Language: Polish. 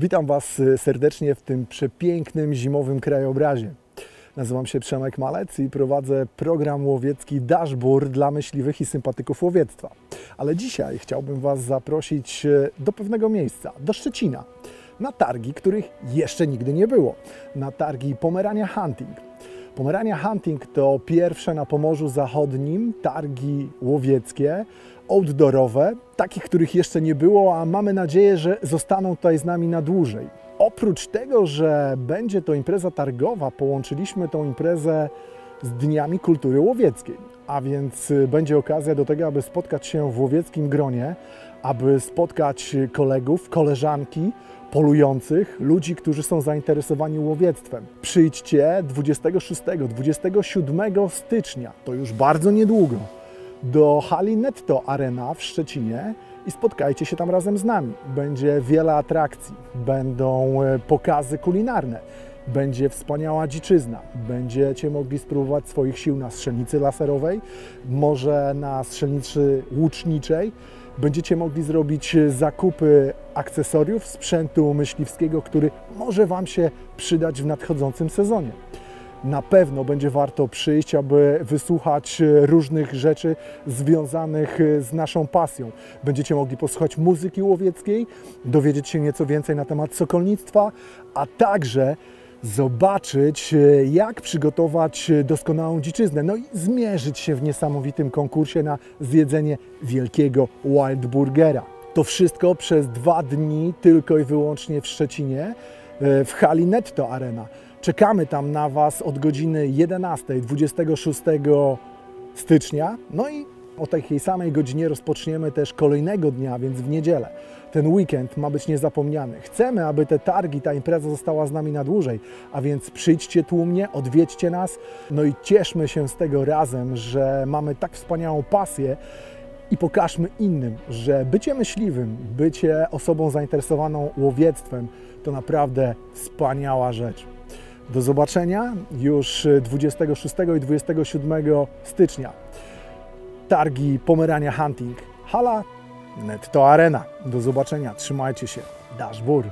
Witam Was serdecznie w tym przepięknym zimowym krajobrazie. Nazywam się Przemek Malec i prowadzę program łowiecki Dashboard dla myśliwych i sympatyków łowiectwa. Ale dzisiaj chciałbym Was zaprosić do pewnego miejsca, do Szczecina, na targi, których jeszcze nigdy nie było. Na targi Pomerania Hunting. Pomerania Hunting to pierwsze na Pomorzu Zachodnim targi łowieckie, outdoorowe, takich, których jeszcze nie było, a mamy nadzieję, że zostaną tutaj z nami na dłużej. Oprócz tego, że będzie to impreza targowa, połączyliśmy tą imprezę z Dniami Kultury Łowieckiej, a więc będzie okazja do tego, aby spotkać się w łowieckim gronie, aby spotkać kolegów, koleżanki, polujących, ludzi, którzy są zainteresowani łowiectwem. Przyjdźcie 26-27 stycznia, to już bardzo niedługo, do hali Netto Arena w Szczecinie i spotkajcie się tam razem z nami. Będzie wiele atrakcji, będą e, pokazy kulinarne, będzie wspaniała dziczyzna, będziecie mogli spróbować swoich sił na strzelnicy laserowej, może na strzelnicy łuczniczej, będziecie mogli zrobić zakupy akcesoriów, sprzętu myśliwskiego, który może Wam się przydać w nadchodzącym sezonie. Na pewno będzie warto przyjść, aby wysłuchać różnych rzeczy związanych z naszą pasją. Będziecie mogli posłuchać muzyki łowieckiej, dowiedzieć się nieco więcej na temat sokolnictwa, a także zobaczyć, jak przygotować doskonałą dziczyznę, no i zmierzyć się w niesamowitym konkursie na zjedzenie wielkiego Wild Burgera. To wszystko przez dwa dni tylko i wyłącznie w Szczecinie w hali Netto Arena. Czekamy tam na Was od godziny 11, 26 stycznia. No i o takiej samej godzinie rozpoczniemy też kolejnego dnia, więc w niedzielę. Ten weekend ma być niezapomniany. Chcemy, aby te targi, ta impreza została z nami na dłużej, a więc przyjdźcie tłumnie, odwiedźcie nas, no i cieszmy się z tego razem, że mamy tak wspaniałą pasję i pokażmy innym, że bycie myśliwym, bycie osobą zainteresowaną łowiectwem to naprawdę wspaniała rzecz. Do zobaczenia już 26 i 27 stycznia. Targi Pomerania Hunting. Hala Netto Arena. Do zobaczenia. Trzymajcie się. Dashboard.